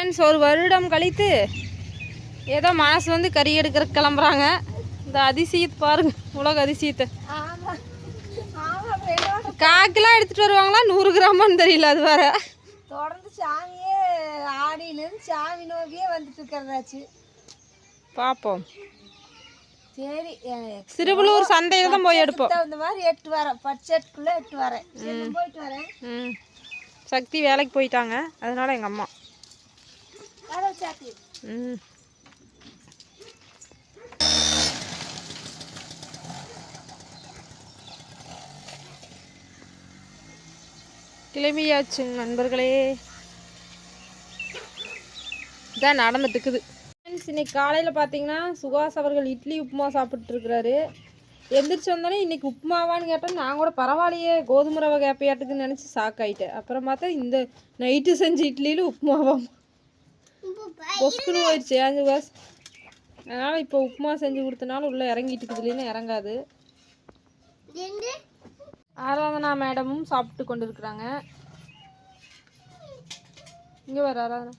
Friends ஒரு வருடம் கழித்து ஏதோ மனசு வந்து கறி எடுக்கிற கிளம்புறாங்க. இந்த அதிசயத்தை பாருங்க உலக அதிசயத்தை. காக்கெல்லாம் எடுத்துட்டு வருவாங்களா? நூறு கிராமான்னு தெரியல அது வேற. தொடர்ந்து சாமியே ஆடியிலேருந்து சாமி நோக்கியே வந்துட்டு இருக்கிறதாச்சு பார்ப்போம் சரி சிறுவலூர் சந்தையில் தான் போய் எடுப்போம். தகுந்த மாதிரி எட்டு வரேன் பட்ஜெட்டுக்குள்ளே எட்டு வரேன். போயிட்டு வரேன். சக்தி வேலைக்கு போயிட்டாங்க. அதனால எங்கள் அம்மா. கிளம்பியாச்சு நண்பர்களே. இதான் நடந்துட்டுக்குது இன்னைக்கு காலையில் பார்த்தீங்கன்னா சுகாஸ் அவர்கள் இட்லி உப்புமா சாப்பிட்டு இருக்கிறாரு எந்திரிச்சு வந்தோடனே இன்னைக்கு உப்புமாவான்னு கேட்டால் நான் கூட பரவாயில்லையே கோதுமை ரவை கேப்பையாட்டுக்குன்னு நினச்சி சாக்காயிட்டேன் அப்புறம் பார்த்தா இந்த நைட்டு செஞ்ச இட்லியில் உப்புமாவாம் பொஸ்குன்னு போயிடுச்சு ஏன் சுகாஸ் அதனால் இப்போ உப்புமா செஞ்சு கொடுத்தனால உள்ளே இறங்கிட்டு இருக்குது இல்லைன்னா இறங்காது. ஆராதனா மேடமும் சாப்பிட்டு கொண்டு இருக்கிறாங்க இங்கே வர ஆராதனா.